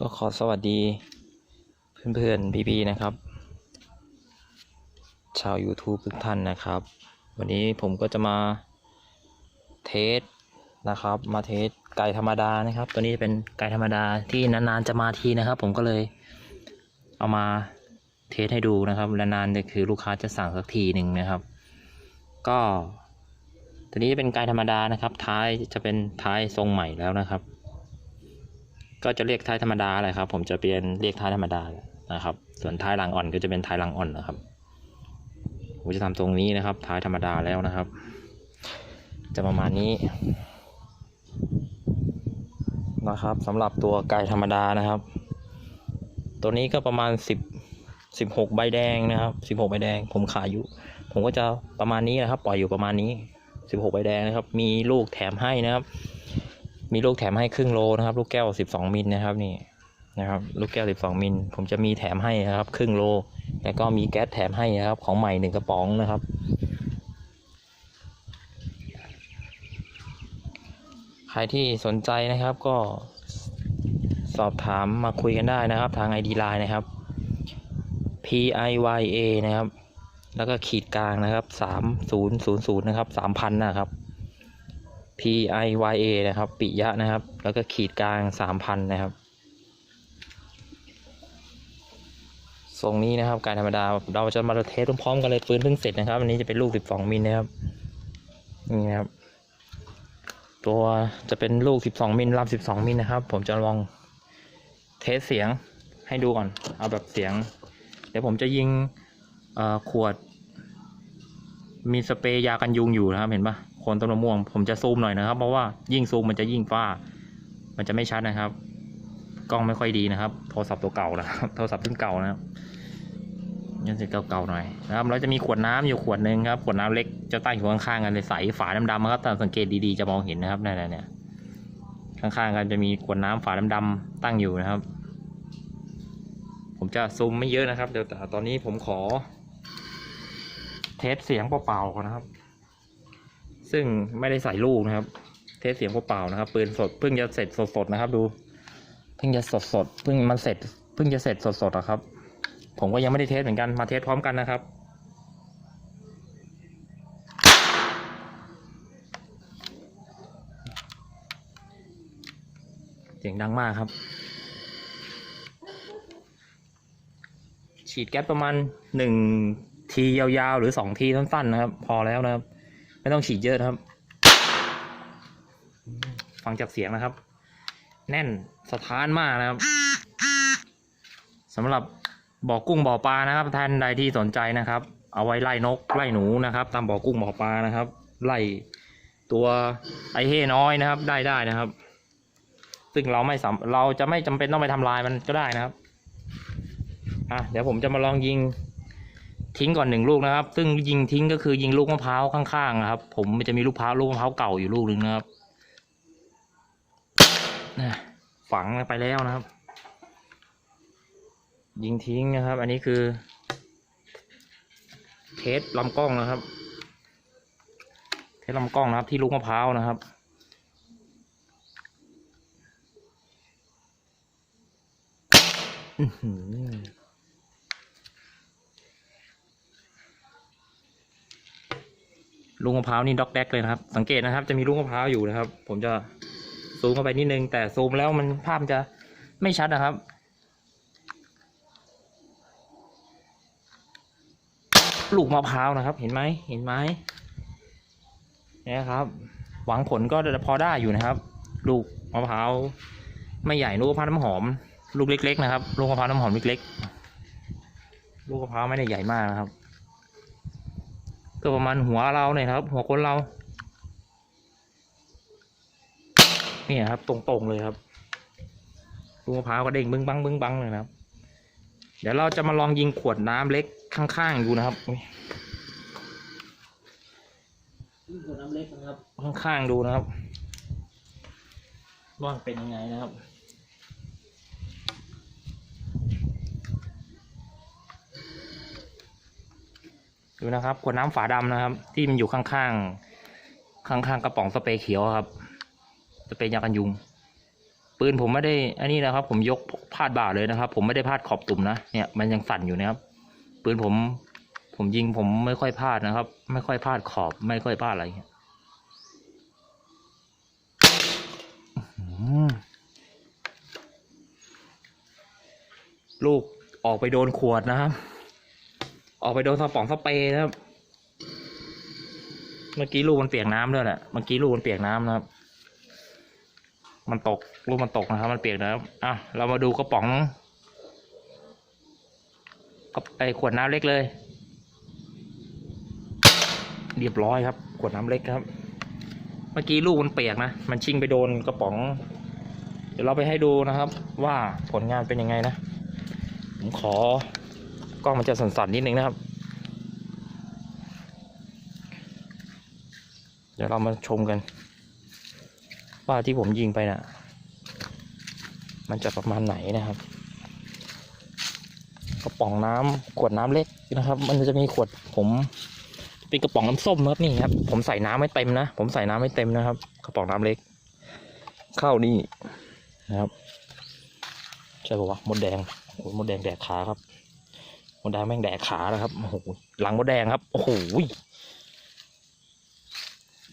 ก็ขอสวัสดีเพื่อนๆ พี่ๆ นะครับ ชาว YouTube ทุกท่านนะครับ วันนี้ผมก็จะมาเทสนะครับ มาเทสไก่ธรรมดานะครับ ตัวนี้จะเป็นไก่ธรรมดาที่นานๆ จะมาทีนะครับ ผมก็เลยเอามาเทสให้ดูนะครับและนานๆเนี่ยคือลูกค้าจะสั่งสักทีหนึ่งนะครับ ก็ตัวนี้จะเป็นไก่ธรรมดานะครับ ท้ายจะเป็นท้ายทรงใหม่แล้วนะครับ ก็จะเรียกท้ายธรรมดาแหละครับ ผมจะเปลี่ยนเรียกท้ายธรรมดานะครับ ส่วนท้ายหลังอ่อนก็จะเป็นท้ายหลังอ่อนนะครับผมจะทำตรงนี้นะครับ ท้ายธรรมดาแล้วนะครับ จะประมาณนี้นะครับสำหรับตัวไก่ธรรมดานะครับ ตัวนี้ก็ประมาณสิบสิบหกใบแดงนะครับสิบหกใบแดง ผมขายอยู่ ผมก็จะประมาณนี้นะครับ ปล่อยอยู่ประมาณนี้สิบหกใบแดงนะครับ มีลูกแถมให้นะครับ มีลูกแถมให้ครึ่งโลนะครับ ลูกแก้ว 12 มิลนะครับนี่นะครับ ลูกแก้ว 12 มิล ผมจะมีแถมให้นะครับ ครึ่งโล แล้วก็มีแก๊สแถมให้นะครับ ของใหม่หนึ่งกระป๋องนะครับ ใครที่สนใจนะครับก็สอบถามมาคุยกันได้นะครับ ทาง ID Line นะครับ P I Y A นะครับ แล้วก็ขีดกลางนะครับ 3000นะครับ 3,000 นะครับ P I Y A นะครับ ปิยะนะครับ แล้วก็ขีดกลางสามพันนะครับทรงนี้นะครับ การธรรมดาเราจะมาเทสพร้อมๆกันเลยปืนเพิ่งเสร็จนะครับ อันนี้จะเป็นลูก 12 มิลนะครับ นี่นะครับ ตัวจะเป็นลูก 12 มิลลำ12 มิลนะครับ ผมจะลองเทสเสียงให้ดูก่อน เอาแบบเสียง เดี๋ยวผมจะยิงขวด มีสเปรย์ยากันยุงอยู่นะครับ เห็นปะ คนต้นมะม่วง ผมจะซูมหน่อยนะครับ เพราะว่ายิ่งซูมมันจะยิ่งฟ้า มันจะไม่ชัดนะครับ กล้องไม่ค่อยดีนะครับ โทรศัพท์ตัวเก่านะครับ โทรศัพท์รุ่นเก่านะครับยังสิเก่าๆหน่อยนะครับเราจะมีขวดน้ำอยู่ขวดหนึ่งครับ ขวดน้ำเล็กจะตั้งอยู่ข้างๆกันเลยใสฝาดำๆครับถ้าสังเกตดีๆจะมองเห็นนะครับนั่นเนี่ยข้างๆกันจะมีขวดน้ำฝาดำๆตั้งอยู่นะครับ ผมจะซูมไม่เยอะนะครับ เดี๋ยวแต่ตอนนี้ผมขอ เทสเสียงเปล่าๆก่อนนะครับ ซึ่งไม่ได้ใส่ลูกนะครับ เทสเสียงเปล่าๆนะครับปืนสดเพิ่งจะเสร็จสดๆนะครับ ดู เพิ่งจะสดๆเพิ่งมันเสร็จเพิ่งจะเสร็จสดๆอะครับ ผมก็ยังไม่ได้เทสเหมือนกันมาเทสพร้อมกันนะครับเสียงดังมากครับ ฉีดแก๊สประมาณหนึ่งทียาวๆ หรือสองทีสั้นๆนะครับ พอแล้วนะครับ ไม่ต้องฉีดเยอะนะครับ ฟังจากเสียงนะครับ แน่นสถานมากนะครับสำหรับบ่อกุ้งบ่อปลานะครับ ท่านใดที่สนใจนะครับ เอาไว้ไล่นกไล่หนูนะครับ ตามบ่อกุ้งบ่อปลานะครับ ไล่ตัวไอเฮ่น้อยนะครับ ได้ได้นะครับ ซึ่งเราไม่สามเราจะไม่จำเป็นต้องไปทำลายมันก็ได้นะครับอะเดี๋ยวผมจะมาลองยิง ทิ้งก่อนหนึ่งลูกนะครับ ซึ่งยิงทิ้งก็คือยิงลูกมะพร้าวข้างๆนะครับ ผมมันจะมีลูกมะพร้าวลูกมะพร้าวเก่าอยู่ลูกหนึ่งนะครับนะฝังไปแล้วนะครับ ยิงทิ้งนะครับ อันนี้คือ เทสลำกล้องนะครับ เทสลำกล้องนะครับ ที่ลูกมะพร้าวนะครับอื ลูกมะพร้าวนี่ด็อกแดกเลยนะครับ สังเกตนะครับ จะมีลูกมะพร้าวอยู่นะครับ ผมจะซูมเข้าไปนิดนึง แต่ซูมแล้วมันภาพมันจะไม่ชัดนะครับ ลูกมะพร้าวนะครับ เห็นไหมเห็นไหมนี่ครับ หวังผลก็พอได้อยู่นะครับ ลูกมะพร้าวไม่ใหญ่ลูกมะพร้าวน้ำหอม ลูกเล็ก ๆ นะครับ ลูกมะพร้าวน้ำหอมเล็กๆลูกมะพร้าวไม่ได้ใหญ่มากนะครับ ก็ประมาณหัวเราเนี่ยครับ หัวคนเราเนี่ยครับ ตรงๆเลยครับลูกมะพร้าวก็เด้งบึ้งบังบึ้งบังเลยนะครับ เดี๋ยวเราจะมาลองยิงขวดน้ำเล็กข้างๆดูนะครับอุ๊ยยิงขวดน้ำเล็กนะครับ ข้างๆดูนะครับว่ามันเป็นยังไงนะครับ ดูนะครับขวดน้ำฝาดำนะครับ ที่มันอยู่ข้างๆข้างๆกระป๋องสเปรย์เขียวครับสเปรย์ยากันยุง ปืนผมไม่ได้อันนี้นะครับ ผมยกพาดบ่าเลยนะครับ ผมไม่ได้พาดขอบตุ่มนะเนี่ยมันยังสั่นอยู่นะครับ ปืนผมผมยิงผมไม่ค่อยพลาดนะครับ ไม่ค่อยพลาดขอบ ไม่ค่อยพลาดอะไรเงี้ยลูกออกไปโดนขวดนะครับ ออกไปโดนสปองสเปรย์นะครับ เมื่อกี้ลูกมันเปียกน้ำด้วยแหละ เมื่อกี้ลูกมันเปียกน้ำนะครับ มันตกลูกมันตกนะครับ มันเปียกน้ำอะเรามาดูกระป๋องกับไอขวดน้ำเล็กเลย เรียบร้อยครับ ขวดน้ำเล็กครับ เมื่อกี้ลูกมันเปียกนะ มันชิ่งไปโดนกระป๋อง เดี๋ยวเราไปให้ดูนะครับ ว่าผลงานเป็นยังไงนะ ผมขอ กล้องมันจะสั่นๆนิดนึงนะครับ เดี๋ยวเรามาชมกัน ว่าที่ผมยิงไปน่ะ มันจะประมาณไหนนะครับกระป๋องน้ำขวดน้ำเล็กนะครับ มันจะมีขวดผมเป็นกระป๋องน้ำส้มครับนี่ครับ ผมใส่น้ำไม่เต็มนะ ผมใส่น้ำไม่เต็มนะครับ กระป๋องน้ำเล็ก เข้านี่นะครับใช่ปะวะมดแดงโอ้ยมดแดงแดกขาครับ มดแดงแม่งแดกขาแล้วครับโอ้โหหลังมดแดงครับโอ้โห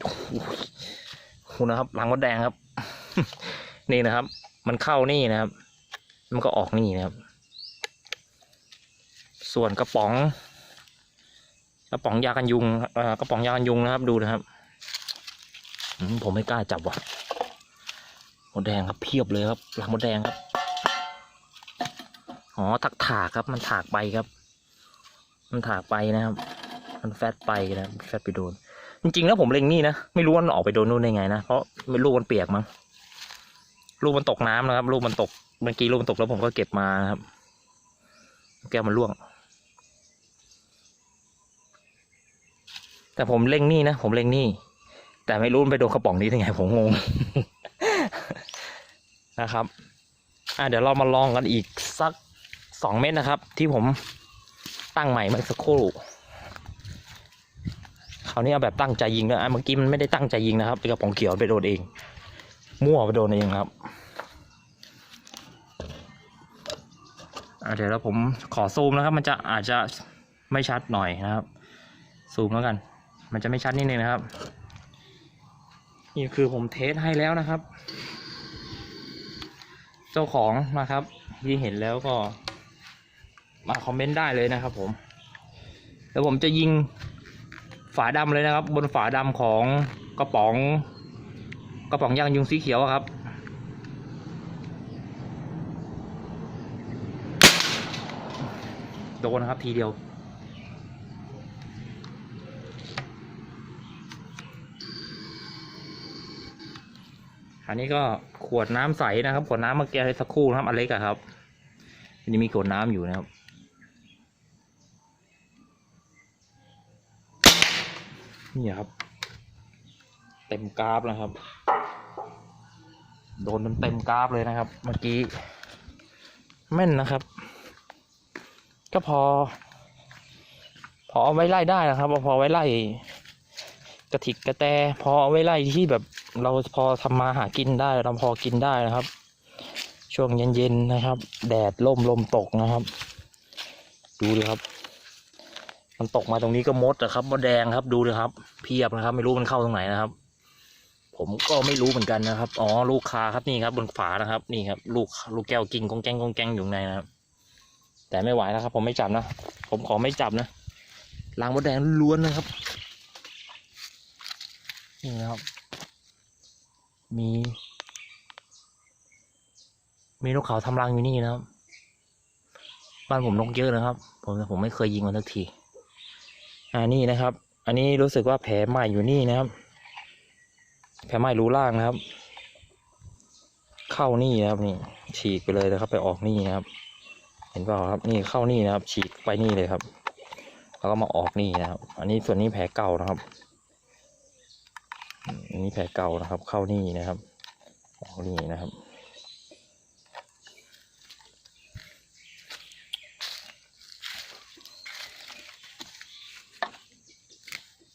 โอ้โหคุณนะครับ หลังมดแดงครับ นี่นะครับ มันเข้านี่นะครับ มันก็ออกนี่นะครับ ส่วนกระป๋องกระป๋องยากันยุงอ่อกระป๋องยากันยุงนะครับดูนะครับผมไม่กล้าจับว่ะมดแดงครับเพียบเลยครับหลังมดแดงครับ อ๋อถักถากครับมันถากไปครับ มันถากไปนะครับ มันแฟดไปนะแฟดไปโดน จริงๆแล้วผมเล็งนี่นะไม่รู้ว่ามันออกไปโดนนู่นได้ไงนะเพราะไม่ลูกมันเปียกมั้งลูกมันตกน้ำนะครับ ลูกมันตกเมื่อกี้ลูกมันตกแล้วผมก็เก็บมานะครับ แก้วมันร่วง แต่ผมเล็งนี่นะผมเล็งนี่ แต่ไม่รู้มันไปโดนกระป๋องนี้ได้ไงผมงงนะครับ อะเดี๋ยวเรามาลองกันอีกสักสองเม็ดนะครับ ที่ผม ตั้งใหม่เมื่อสักครู่คราวนี้เอาแบบตั้งใจยิงนะอะเมื่อกี้มันไม่ได้ตั้งใจยิงนะครับเป็นกระป๋องเขียวไปโดนเอง มั่วไปโดนเองครับเดี๋ยวแล้วผมขอซูมนะครับ มันจะอาจจะไม่ชัดหน่อยนะครับ ซูมแล้วกัน มันจะไม่ชัดนิดนึงนะครับ นี่คือผมเทสให้แล้วนะครับ เจ้าของนะครับที่เห็นแล้วก็ มาคอมเมนต์ได้เลยนะครับผมแล้วผมจะยิงฝาดำเลยนะครับ บนฝาดำของกระป๋อง กระป๋องยางยุงสีเขียวครับ โดนนะครับทีเดียวอันนี้ก็ขวดน้ำใสนะครับ ขวดน้ำเมื่อกี้สักครู่นะครับอเล็กครับอันนี้มีขวดน้ำอยู่นะครับ นี่ครับ เต็มกราฟนะครับ โดนมันเต็มกราฟเลยนะครับ เมื่อกี้ แม่นนะครับ ก็พอ พอเอาไว้ไล่ได้นะครับพอไว้ไล่กระถิกกระแตพอเอาไว้ไล่ที่แบบเราพอทำมาหากินได้เราพอกินได้นะครับ ช่วงเย็นๆนะครับ แดดล่มลมตกนะครับ ดูดิครับ มันตกมาตรงนี้ก็มดนะครับมดแดงครับดูดิครับ เพียบนะครับ ไม่รู้มันเข้าตรงไหนนะครับ ผมก็ไม่รู้เหมือนกันนะครับ อ๋อ ลูกคาครับนี่ครับ บนฝานะครับ นี่ครับ ลูกลูกแก้วกิ่งกองแกงกองแกงอยู่ในนะครับ แต่ไม่ไหวแล้วครับ ผมไม่จับนะผมขอไม่จับนะล้างมดแดงล้วนนะครับนี่นะครับ มี มีนกเขาทำรังอยู่นี่นะครับ บ้านผมนกเยอะนะครับ ผมผมไม่เคยยิงมันสักที อ่านี่นะครับ อันนี้รู้สึกว่าแผลใหม่อยู่นี่นะครับ แผลใหม่รูล่างนะครับ เข้านี่นะครับนี่ ฉีกไปเลยนะครับ ไปออกนี่นะครับ เห็นเปล่าครับนี่เข้านี่นะครับ ฉีกไปนี่เลยครับแล้วก็มาออกนี่นะครับ อันนี้ส่วนนี้แผลเก่านะครับอันนี้แผลเก่านะครับ เข้านี่นะครับออกนี่นะครับ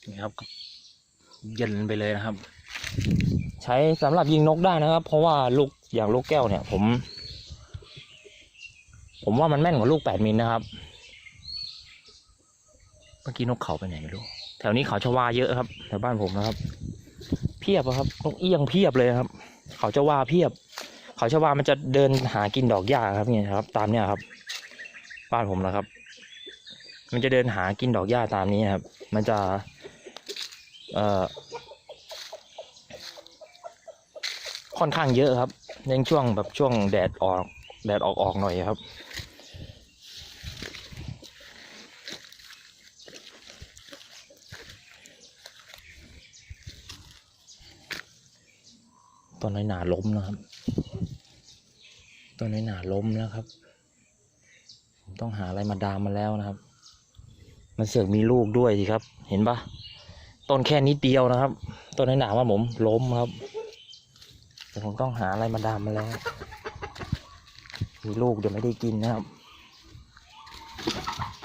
นี่ครับเย็นไปเลยนะครับ ใช้สำหรับยิงนกได้นะครับ เพราะว่าลูกอย่างลูกแก้วเนี่ย ผม ผมว่ามันแม่นกว่าลูกแปดมิลนะครับ เมื่อกี้นกเขาไปไหนไม่รู้ แถวนี้เขาชวาเยอะครับแถวบ้านผมนะครับ เพียบครับนกเอี้ยงเพียบเลยครับ เขาชวาเพียบ เขาชวามันจะเดินหากินดอกหญ้าครับเนี่ยครับ ตามเนี่ยครับ บ้านผมนะครับ มันจะเดินหากินดอกหญ้าตามนี้ครับ มันจะ ค่อนข้างเยอะครับในช่วงแบบช่วงแดดออกแดดออกออกหน่อยครับต้นนี้หนาล้มนะครับต้นนี้หนาล้มแล้วครับ ผมต้องหาอะไรมาดามมาแล้วนะครับ มันเสือกมีลูกด้วยสิครับ เห็นปะ ต้นแค่นิดเดียวนะครับ ต้นน้อยหนาว่าผมล้มครับแต่ผมต้องหาอะไรมาดามมาแล้ว มีลูกเดี๋ยวไม่ได้กินนะครับ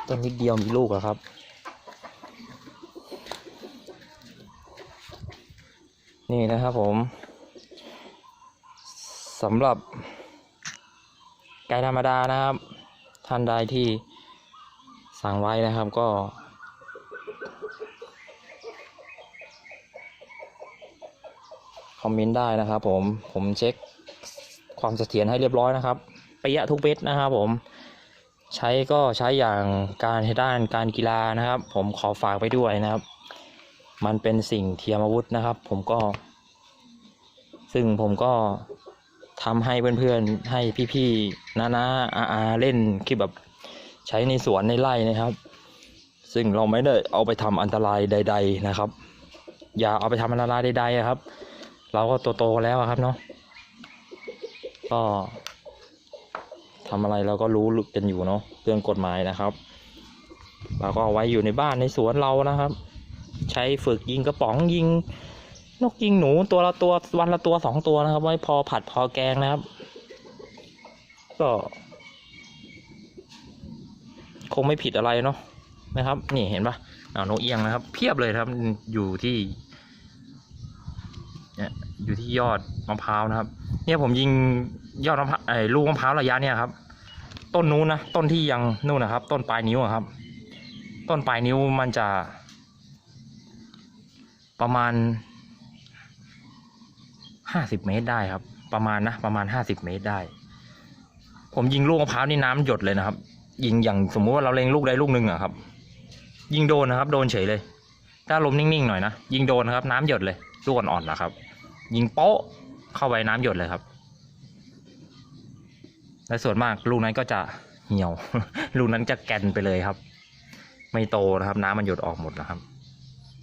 ต้นนิดเดียวมีลูกอะครับนี่นะครับผมสำหรับ ไก่ธรรมดานะครับ ท่านใดที่สั่งไว้นะครับก็ คอมเมนต์ได้นะครับผมผมเช็คความเสถียรให้เรียบร้อยนะครับปียะทุกเม็ดนะครับผมใช้ก็ใช้อย่างการในด้านการกีฬานะครับ ผมขอฝากไปด้วยนะครับ มันเป็นสิ่งเทียมอาวุธนะครับ ผมก็ ซึ่งผมก็ทำให้เพื่อนๆให้พี่ๆน้าๆอาอาๆเล่นคลิปแบบใช้ในสวนในไร่นะครับ ซึ่งเราไม่ได้เอาไปทำอันตรายใด ๆนะครับ อย่าเอาไปทำอันตรายใดๆอะครับ เราก็โตๆแล้วครับเนาะก็ทำอะไรเราก็รู้กันอยู่เนาะเรื่องกฎหมายนะครับเราก็เอาไว้อยู่ในบ้านในสวนเรานะครับ ใช้ฝึกยิงกระป๋องยิง นกยิงหนูตัวละตัววันละตัวสองตัวนะครับ ไว้พอผัดพอแกงนะครับ ก็ คงไม่ผิดอะไรเนาะนะครับ นี่เห็นปะอ้านกเอียงนะครับ เพียบเลยครับอยู่ที่ เนี่ยอยู่ที่ยอดมะพร้าวนะครับ เนี่ยผมยิงยอดมะพร้าวไอ้ลูกมะพร้าวระยะเนี่ยครับ ต้นนู้นนะต้นที่ยังนู่นนะครับ ต้นปลายนิ้วครับ ต้นปลายนิ้วมันจะ ประมาณห้าสิบเมตรได้ครับ ประมาณนะประมาณห้าสิบเมตรได้ ผมยิงลูกมะพร้าวนี่น้ำหยดเลยนะครับ ยิงอย่างสมมุติว่าเราเล็งลูกใดลูกหนึ่งอะครับ ยิงโดนนะครับ โดนเฉยเลย ถ้าลมนิ่งๆหน่อยนะยิงโดนนะครับ น้ำหยดเลยลูกอ่อนๆนะครับ ยิงโป๊ะเข้าไปน้ำหยดเลยครับ และส่วนมากลูกนั้นก็จะเหี่ยว ลูกนั้นจะแกนไปเลยครับ ไม่โตนะครับ น้ำมันหยดออกหมดนะครับ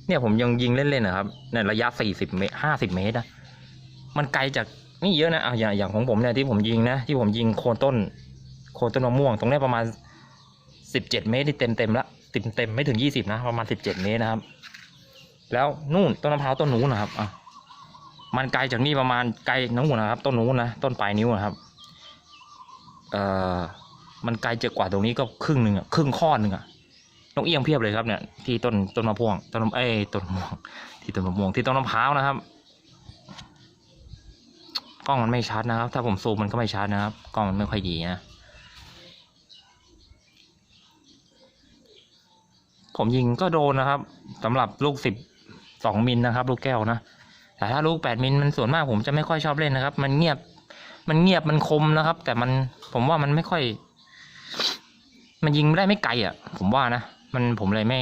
เนี่ยผมยังยิงเล่นๆนะครับในระยะสี่สิบเมตรห้าสิบเมตรนะมันไกลจากนี่เยอะนะอะอย่างอย่างของผมเนี่ยที่ผมยิงนะที่ผมยิงโคนต้น โคนต้นมะม่วง ตรงนี้ประมาณสิบเจ็ดเมตรที่เต็มเต็มละเต็มเต็มไม่ถึงยี่สิบนะประมาณสิบเจ็ดเมตรนะครับ แล้วนู่นต้นมะพร้าวต้นนู้นนะครับอะ มันไกลจากนี่ประมาณไกลนู้นนะครับ ต้นนู้นนะต้นปลายนิ้วนะครับ เอ่อมันไกลจากกว่าตรงนี้ก็ครึ่งหนึ่งอะครึ่งข้อหนึ่งอะนกเอี้ยงเพียบเลยครับเนี่ยที่ต้นต้นมะพร้าวต้นเอ้ต้นมะม่วงที่ต้นมะม่วงที่ต้นมะพร้าวนะครับกล้องมันไม่ชัดนะครับ ถ้าผมซูมมันก็ไม่ชัดนะครับกล้องมันไม่ค่อยดีนะผมยิงก็โดนนะครับสำหรับลูกสิบสองมิลนะครับ ลูกแก้วนะ แต่ถ้าลูกแปดมิลมันส่วนมากผมจะไม่ค่อยชอบเล่นนะครับ มันเงียบ มันเงียบมันคมนะครับ แต่มันผมว่ามันไม่ค่อย มันยิงไม่ได้ไม่ไกลอะ ผมว่านะมันผมเลยไม่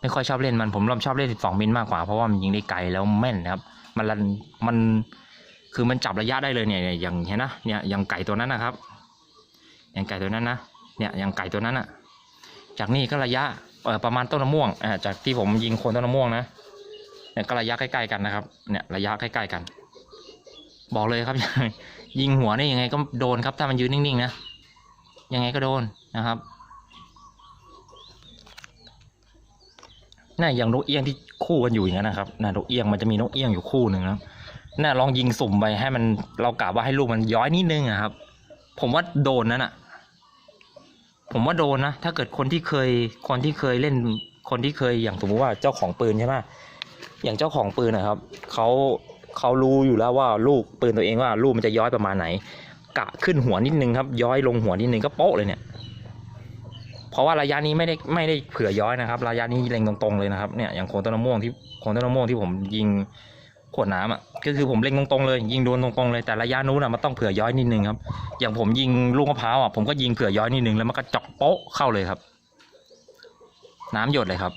ไม่ค่อยชอบเล่นมันผมชอบเล่นสิบสองมิลมากกว่าเพราะว่ามันยิงได้ไกลแล้วแม่นนะครับมันรันมันคือมันจับระยะได้เลยเนี่ยอย่างเห็นนะเนี่ยอย่างไก่ตัวนั้นนะครับ อย่างไก่ตัวนั้นนะเนี่ยอย่างไก่ตัวนั้นอะ จากนี่ก็ระยะเออประมาณต้นมะม่วงอ่าจากที่ผมยิงคนต้นมะม่วงนะ เนี่ยก็ระยะใกล้ๆกันนะครับ เนี่ยระยะใกล้ๆกัน บอกเลยครับ ยิงหัวนี่ยังไงก็โดนครับ ถ้ามันยืนนิ่งๆนะยังไงก็โดนนะครับน่าอย่างนกเอี้ยงที่คู่กันอยู่อย่างนั้นนะครับน่านกเอี้ยงมันจะมีนกเอี้ยงอยู่คู่หนึ่งนะน่าลองยิงสุ่มไปให้มันเรากะว่าให้ลูกมันย้อยนิดนึงอะครับ ผมว่าโดนนั่นอะผมว่าโดนนะ ถ้าเกิดคนที่เคยคนที่เคยเล่นคนที่เคยอย่างสมมติว่าเจ้าของปืนใช่ไหม อย่างเจ้าของปืนนะครับเขาเขารู้อยู่แล้วว่าลูกปืนตัวเองว่าลูกมันจะย้อยประมาณไหน กะขึ้นหัวนิดนึงครับ ย้อยลงหัวนิดนึงก็โป๊ะเลยเนี่ยเพราะว่าระยะนี้ไม่ได้ไม่ได้เผื่อย้อยนะครับ ระยะนี้เล็งตรงๆเลยนะครับเนี่ยอย่างโคนต้นมะม่วงที่โคนต้นมะม่วงที่ผมยิงขวดน้ำอะก็คือผมเล็งตรงๆเลย ยิงโดนตรงๆเลยแต่ระยะนู้นอะมันต้องเผื่อย้อยนิดนึงครับ อย่างผมยิงลูกมะพร้าวอะผมก็ยิงเผื่อย้อยนิดนึงแล้วมันก็จาะโป๊ะเข้าเลยครับ น้ำหยดเลยครับ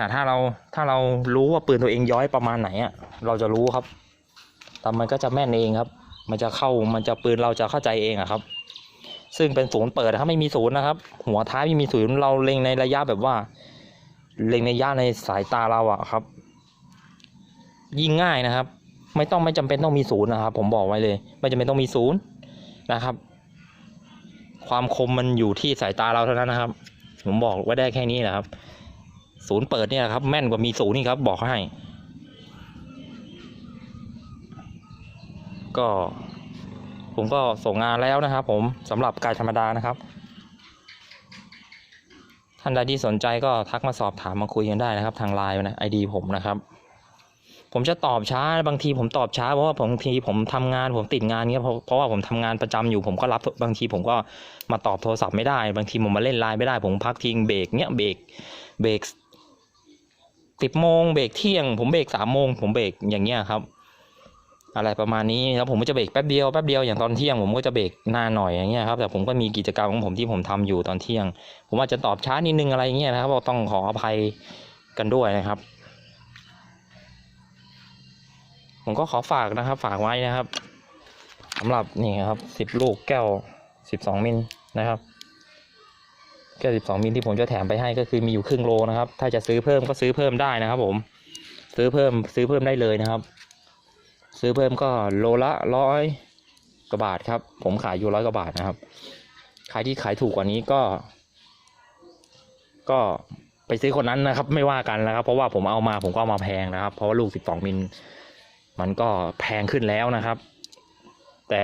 แต่ถ้าเราถ้าเรารู้ว่าปืนตัวเองย้อยประมาณไหนอะเราจะรู้ครับแต่มันก็จะแม่นเองครับ มันจะเข้ามันจะปืนเราจะเข้าใจเองอะครับ ซึ่งเป็นศูนย์เปิดถ้าไม่มีศูนย์นะครับ หัวท้ายไม่มีศูนย์เราเล็งในระยะแบบว่า เล็งในระยะในสายตาเราอะครับ ยิงง่ายนะครับ ไม่ต้องไม่จำเป็นต้องมีศูนย์นะครับ ผมบอกไว้เลย ไม่จำเป็นต้องมีศูนย์นะครับ ความคมมันอยู่ที่สายตาเราเท่านั้นนะครับ ผมบอกไว้ได้แค่นี้นะครับ ศูนย์เปิดเนี่ยครับ แม่นกว่ามีศูนย์นี่ครับ บอกให้ ก็ ผมก็ส่งงานแล้วนะครับ ผมสำหรับกายธรรมดานะครับ ท่านใดที่สนใจก็ทักมาสอบถามมาคุยกันได้นะครับ ทางไลน์นะไอดีผมนะครับ ผมจะตอบช้าบางทีผมตอบช้าเพราะว่าบางทีผมทำงานผมติดงานเงี้ยเพราะเพราะว่าผมทำงานประจำอยู่ผมก็รับบางทีผมก็มาตอบโทรศัพท์ไม่ได้ บางทีผมมาเล่นไลน์ไม่ได้ ผมพักทิ้งเบรกเนี้ยเบรกเบรก สิบโมงเบรกเที่ยง ผมเบรกสามโมงผมเบรกอย่างเงี้ยครับ อะไรประมาณนี้แล้วผมก็จะเบรกแป๊บเดียวแป๊บเดียวอย่างตอนเที่ยงผมก็จะเบรกนานหน่อยอย่างเงี้ยครับแต่ผมก็มีกิจกรรมของผมที่ผมทำอยู่ตอนเที่ยง ผมอาจจะตอบช้านิดนึงอะไรเงี้ยนะครับต้องขออภัยกันด้วยนะครับ ผมก็ขอฝากนะครับ ฝากไว้นะครับสำหรับนี่ครับสิบลูกแก้วสิบสองมิลนะครับ แก้วสิบสองมิลที่ผมจะแถมไปให้ก็คือมีอยู่ครึ่งโลนะครับ ถ้าจะซื้อเพิ่มก็ซื้อเพิ่มได้นะครับ ผม ซื้อเพิ่มซื้อเพิ่มได้เลยนะครับ ซื้อเพิ่มก็โลละร้อยกว่าบาทครับ ผมขายอยู่ร้อยกว่าบาทนะครับ ใครที่ขายถูกกว่านี้ก็ ก็ไปซื้อคนนั้นนะครับ ไม่ว่ากันนะครับ เพราะว่าผมเอามาผมก็เอามาแพงนะครับ เพราะว่าลูกสิบสองมิลมันก็แพงขึ้นแล้วนะครับ แต่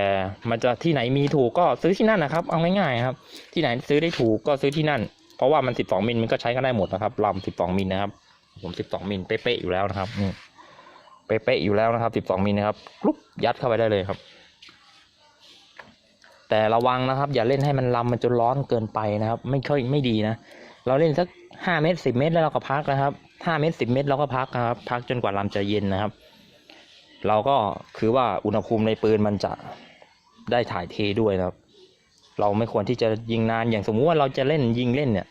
มันจะที่ไหนมีถูกก็ซื้อที่นั่นนะครับ เอาง่ายๆครับ ที่ไหนซื้อได้ถูกก็ซื้อที่นั่น เพราะว่ามันสิบสองมิลมันก็ใช้กันได้หมดนะครับลำสิบสองมิลนะครับ ผมสิบสองมิลเป๊ะๆอยู่แล้วนะครับนี่เป๊ะๆอยู่แล้วนะครับ 12 มิลนะครับกรุ๊ปยัดเข้าไปได้เลยครับ แต่ระวังนะครับ อย่าเล่นให้มันลำมันจนร้อนเกินไปนะครับ ไม่ค่อยไม่ดีนะเราเล่นสัก5เมตร10 เมตรแล้วเราก็พักนะครับ5เมตร10 เมตรเราก็พักนะครับ พักจนกว่าลำจะเย็นนะครับ เราก็คือว่าอุณหภูมิในปืนมันจะได้ถ่ายเทด้วยนะครับ เราไม่ควรที่จะยิงนานอย่างสมมุติว่าเราจะเล่นยิงเล่นเนี่ย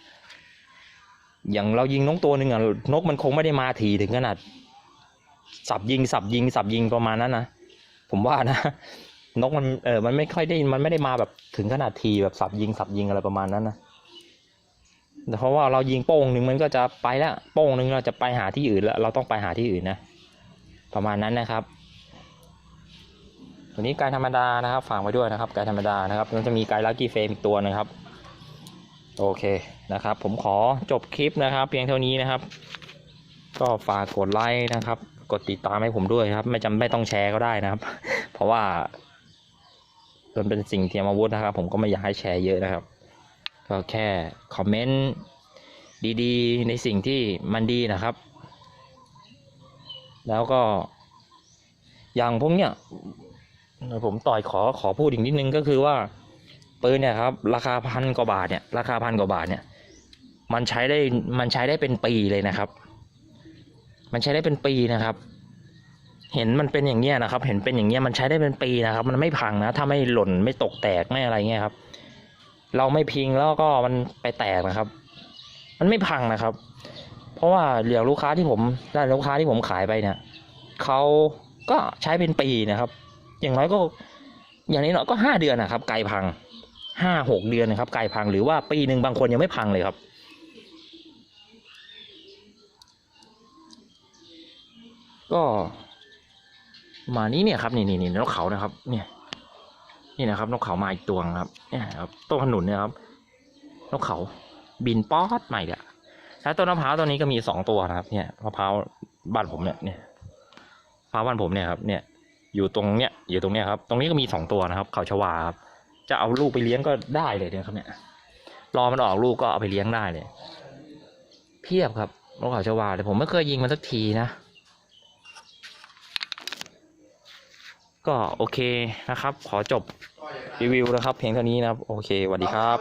อย่างเรายิงนกตัวหนึ่งอะนกมันคงไม่ได้มาถี่ถึงขนาดสับยิงสับยิงสับยิงประมาณนั้นนะผมว่านะนกมันเออมันไม่ค่อยได้มันไม่ได้มาแบบถึงขนาดทีแบบสับยิงสับยิงอะไรประมาณนั้นนะแต่เพราะว่าเรายิงโป้งหนึ่งมันก็จะไปแล้วโป้งหนึ่งเราจะไปหาที่อื่นแล้ว เราต้องไปหาที่อื่นนะ ประมาณนั้นนะครับวันนี้ไกด์ธรรมดานะครับฝากไว้ด้วยนะครับไกด์ธรรมดานะครับแล้วจะมีไกด์ลักกี้เฟรมอีกตัวนะครับ โอเคนะครับ ผมขอจบคลิปนะครับ เพียงเท่านี้นะครับ ก็ฝากกดไลค์นะครับ กดติดตามให้ผมด้วยครับ ไม่จำไม่ต้องแชร์ก็ได้นะครับ เพราะว่ามันเป็นสิ่งเทียมอาวุธนะครับ ผมก็ไม่อยากให้แชร์เยอะนะครับ ก็แค่คอมเมนต์ดีๆ ในสิ่งที่มันดีนะครับ แล้วก็ อย่างพวกเนี้ยผมต่อยขอขอพูดอีกนิดนึงก็คือว่าปืนเนี่ยครับ ราคาพันกว่าบาทเนี่ยราคาพันกว่าบาทเนี่ย มันใช้ได้มันใช้ได้เป็นปีเลยนะครับ มันใช้ได้เป็นปีนะครับ เห็นมันเป็นอย่างเงี้ยนะครับ เห็นเป็นอย่างเงี้ยมันใช้ได้เป็นปีนะครับ มันไม่พังนะ ถ้าไม่หล่นไม่ตกแตกไม่อะไรเงี้ยครับ เราไม่พิงแล้วก็มันไปแตกนะครับ มันไม่พังนะครับ เพราะว่าอย่างลูกค้าที่ผมได้ลูกค้าที่ผมขายไปเนี่ยเขาก็ใช้เป็นปีนะครับ อย่างน้อยก็ อย่างนี้เนาะก็ห้าเดือนนะครับ ไกลพังห้าหกเดือนนะครับ ไกลพังหรือว่าปีหนึ่งบางคนยังไม่พังเลยครับก็ มานี้เนี่ยครับนี่นี่นี่นกเขานะครับ เนี่ย นี่นะครับนกเขามาอีกตัวนะครับ เนี่ยครับต้นขนุนเนี่ยครับนกเขาบินป๊อดใหม่ละ แล้วต้นมะพร้าวตัวนี้ก็มีสองตัวนะครับ เนี่ยมะพร้าวบ้านผมเนี่ยเนี่ยมะพร้าวบ้านผมเนี่ยครับ เนี่ย อยู่ตรงเนี้ยอยู่ตรงเนี้ยครับ ตรงนี้ก็มีสองตัวนะครับ เขาชวาครับ จะเอาลูกไปเลี้ยงก็ได้เลยเนี่ยครับเนี่ย รอมันออกลูกก็เอาไปเลี้ยงได้เลย เพียบครับนกเขาชวาแต่ผมไม่เคยยิงมันสักทีนะ ก็โอเคนะครับ ขอจบรีวิวนะครับ เพียงเท่านี้นะครับ โอเคสวัสดีครับ